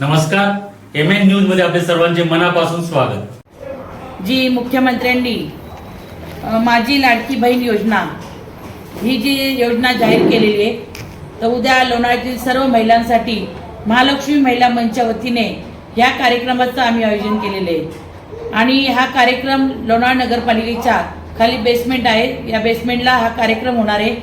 नमस्कार. M N न्यूजमध्ये आपले सर्वांचे मनापासून स्वागत. जी मुख्यमंत्र्यांनी माझी लाडकी बहीण योजना ही जी योजना जाहीर केलेली आहे तर उद्या लोणावळ्यातील सर्व महिलांसाठी महालक्ष्मी महिला मंचच्या वतीने ह्या कार्यक्रमाचं आम्ही आयोजन केलेलं आहे. आणि हा कार्यक्रम लोणावळा नगरपालिकेच्या खाली बेसमेंट आहे. या बेसमेंटला हा कार्यक्रम होणार आहे.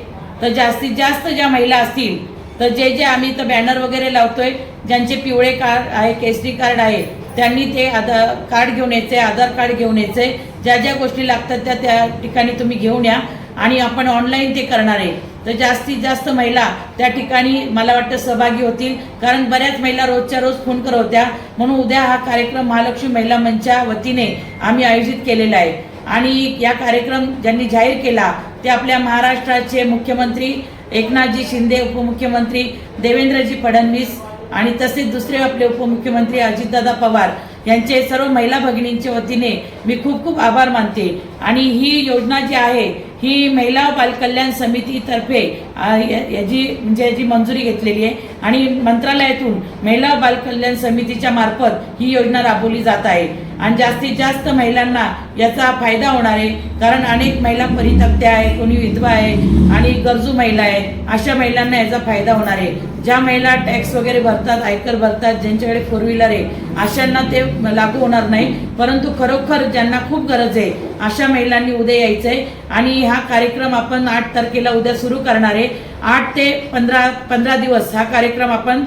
तर जास्तीत जास्त ज्या महिला असतील तर जे जे आम्ही इथं बॅनर वगैरे लावतोय ज्यांचे पिवळे कार्ड आहे केसरी कार्ड आहे त्यांनी ते आधार कार्ड घेऊन यायचे आधार कार्ड घेऊन यायचे. ज्या ज्या गोष्टी लागतात त्या त्या ठिकाणी तुम्ही घेऊन या. आणि आपण ऑनलाईन ते करणार आहे. तर जास्तीत जास्त महिला त्या ठिकाणी मला वाटतं सहभागी होतील. कारण बऱ्याच महिला रोजच्या रोज फोन करत होत्या म्हणून उद्या हा कार्यक्रम महालक्ष्मी महिला मंचच्या वतीने आम्ही आयोजित केलेला आहे. आणि या कार्यक्रम ज्यांनी जाहीर केला ते आपल्या महाराष्ट्राचे मुख्यमंत्री एकनाथजी शिंदे उपमुख्यमंत्री देवेंद्रजी फडणवीस आणि तसेच दुसरे आपले उपमुख्यमंत्री अजितदादा पवार यांचे सर्व महिला भगिनींच्या वतीने मी खूप खूप आभार मानते. आणि ही योजना जी आहे ही महिला बालकल्याण समितीतर्फे याची म्हणजे याची मंजुरी घेतलेली आहे. आणि मंत्रालयातून महिला बालकल्याण समितीच्या मार्फत ही योजना राबवली जात आहे. आणि जास्तीत जास्त महिलांना याचा फायदा होणार आहे. कारण अनेक महिला परितक्त्या आहे कोणी विधवा आहे आणि गरजू महिला आहे अशा महिलांना याचा फायदा होणार आहे. ज्या महिला टॅक्स वगैरे भरतात आयकर भरतात ज्यांच्याकडे फोर व्हीलर आहे अशांना ते लागू होणार नाही. परंतु खरोखर ज्यांना खूप गरज आहे अशा महिलांनी उद्या यायचं आहे आणि हा कार्यक्रम आपण आठ तारखेला उद्या सुरू करणार आहे. आठ ते पंधरा पंधरा दिवस हा कार्यक्रम आपण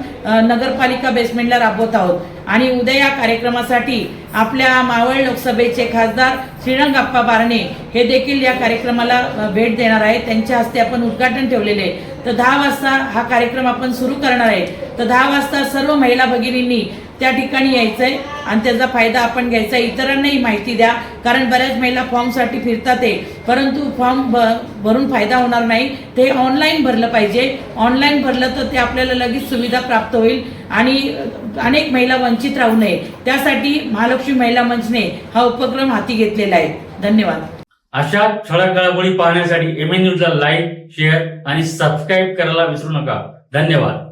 नगरपालिका बेसमेंटला राबवत आहोत. आणि उद्या या कार्यक्रमासाठी आपल्या मावळ लोकसभेचे खासदार श्रीरंगाप्पा बारणे हे देखील या कार्यक्रमाला भेट देणार आहेत. त्यांच्या हस्ते आपण उद्घाटन ठेवलेले आहे. तर दहा वाजता हा कार्यक्रम आपण सुरू करणार आहे. तर दहा वाजता सर्व महिला भगिनींनी त्या ठिकाणी यायचंय आणि त्याचा फायदा आपण घ्यायचा. इतरांनाही माहिती द्या कारण बऱ्याच महिला फॉर्मसाठी फिरतात आहे परंतु फॉर्म भ भरून फायदा होणार नाही. ते ऑनलाईन भरलं पाहिजे. ऑनलाईन भरलं तर ते आपल्याला लगेच सुविधा प्राप्त होईल आणि अनेक महिला वंचित राहू नये. त्यासाठी महालक्ष्मी महिला मंचने हा उपक्रम हाती घेतलेला आहे. धन्यवाद. अशा ठळक घडामोडी पाहण्यासाठी एम न्यूजला लाईक शेअर आणि सबस्क्राईब करायला विसरू नका. धन्यवाद.